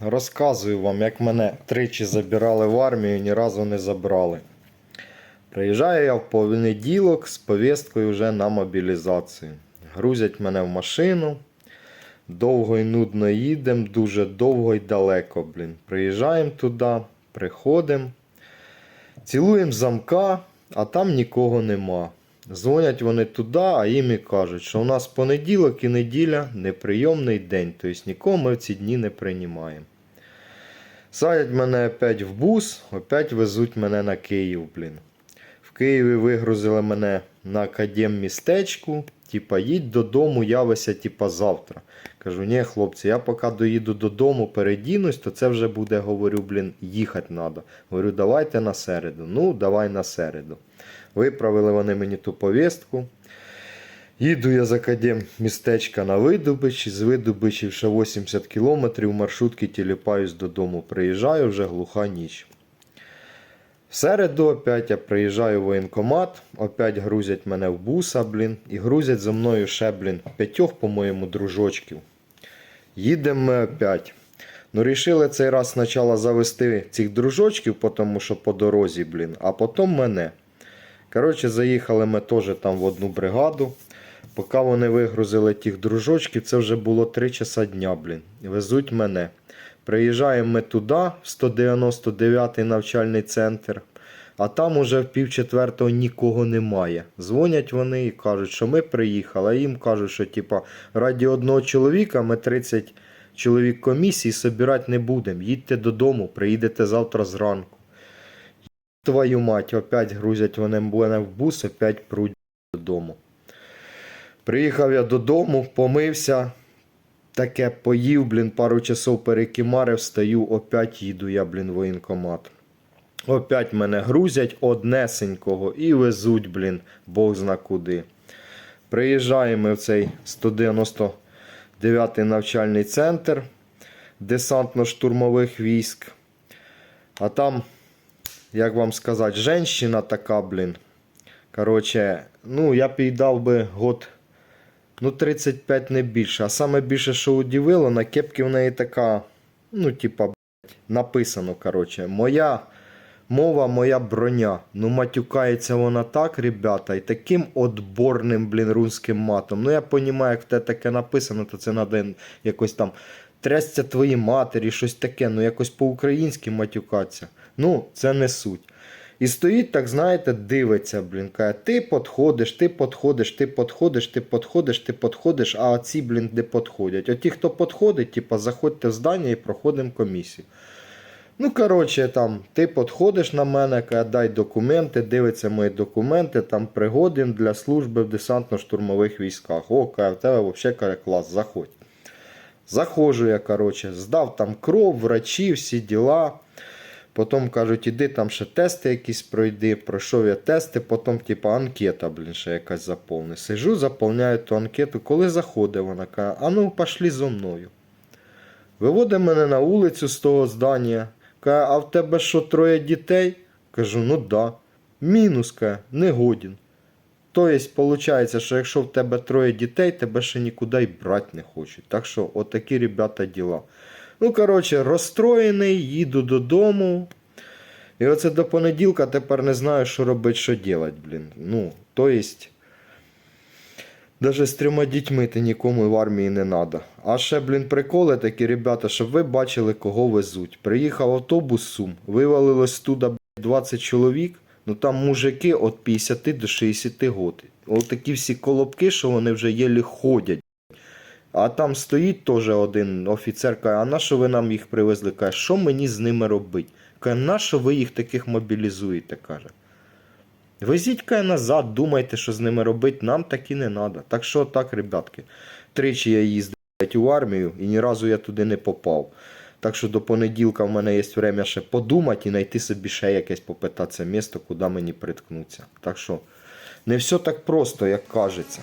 Розказую вам, як мене тричі забирали в армію, ні разу не забрали. Приїжджаю я в понеділок з повісткою вже на мобілізацію. Грузять мене в машину. Довго і нудно їдемо, дуже довго і далеко, блін. Приїжджаємо туди, приходимо, цілуємо замка, а там нікого нема. Дзвонять вони туди, а їм і кажуть, що у нас понеділок і неділя неприйомний день, тобто нікого ми в ці дні не приймаємо. Садять мене опять в бус, опять везуть мене на Київ, блін. В Києві вигрузили мене на академ-містечку. Типа, їдь додому, явися, типа, завтра. Кажу, ні, хлопці, я поки доїду додому, передінусь, то це вже буде, говорю, блін, їхати треба. Говорю, давайте на середу. Ну, давай на середу. Виправили вони мені ту повістку. Їду я з академ містечка на Видубич, з Видубичів ще 80 кілометрів, маршрутки тіліпаюсь додому. Приїжджаю вже глуха ніч. В середу опять я приїжджаю в воєнкомат, опять грузять мене в буса, блін, і грузять за мною ще, блін, п'ятьох, по-моєму, дружочків. Їдемо ми опять. Ну, рішили цей раз спочатку завести цих дружочків, тому що по дорозі, блін, а потім мене. Коротше, заїхали ми теж там в одну бригаду. Поки вони вигрузили тих дружочків, це вже було 3 часа дня, блін. Везуть мене. Приїжджаємо ми туди, в 199-й навчальний центр, а там уже в пів четвертого нікого немає. Дзвонять вони і кажуть, що ми приїхали, а їм кажуть, що типа, раді одного чоловіка ми 30 чоловік комісії собирати не будемо. Їдьте додому, приїдете завтра зранку. Твою мать, опять грузять вони мене в бус, опять пруть додому. Приїхав я додому, помився, таке поїв, блін, пару часов перекимарив, стою, опять їду я, блін, воєнкомат. Опять мене грузять однесенького і везуть, блін, Бог зна куди. Приїжджаємо в цей 199 навчальний центр десантно-штурмових військ. А там, як вам сказати, женщина така, блін. Короче, ну, я б їй дав би год Ну, 35 не більше. А саме більше, що удивило, на кепці в неї така, ну, типа, написано, коротше, моя мова, моя броня. Ну, матюкається вона так, ребята, і таким отборним, блін, русським матом. Ну, я розумію, як в те таке написано, то це треба якось там трясця твої матері, щось таке, ну якось по-українськи матюкатися. Ну, це не суть. І стоїть, так знаєте, дивиться, блін, каже, ти підходиш, ти підходиш, ти підходиш, ти підходиш, ти підходиш, а оці, блін, не підходять. От ті, хто підходить, типа, заходьте в здання і проходимо комісію. Ну, коротше, там, ти підходиш на мене, каже, дай документи, дивиться мої документи, там пригоден для служби в десантно-штурмових військах. О, каже, в тебе взагалі каже, клас, заходь. Заходжу я, коротше, здав там кров, врачі, всі діла. Потім кажуть, іди там ще тести якісь пройди. Пройшов я тести, потім, типа, анкета, блін, ще якась заповни. Сижу, заповняю ту анкету. Коли заходить, вона каже, а ну пошли зо мною. Виводить мене на вулицю з того здання. Каже, а в тебе що, троє дітей? Кажу, ну да. Мінус, каже, не годен. Тобто, виходить, що якщо в тебе троє дітей, тебе ще нікуди й брати не хочуть. Так що, отакі, ребята, діла. Ну, коротше, розстроєний, їду додому. І оце до понеділка тепер не знаю, що робити, що робити, блін. Ну, то есть, Даже з трьома дітьми ти нікому в армії не треба. А ще, блін, приколи такі, ребята, щоб ви бачили, кого везуть. Приїхав автобус Сум, вивалилось туди блін, 20 чоловік, ну там мужики від 50 до 60 років. Ось такі всі колобки, що вони вже єлі ходять. А там стоїть теж один офіцер, каже, а на що ви нам їх привезли? Каже, що мені з ними робити? Каже, на що ви їх таких мобілізуєте? каже. Везіть каже назад, думайте, що з ними робити, нам так і не треба. Так що так, ребятки. Тричі я їздив у армію і ні разу я туди не попав. Так що до понеділка в мене є время ще подумати і знайти собі ще якесь попитатися місто, куди мені приткнуться. Так що не все так просто, як кажеться.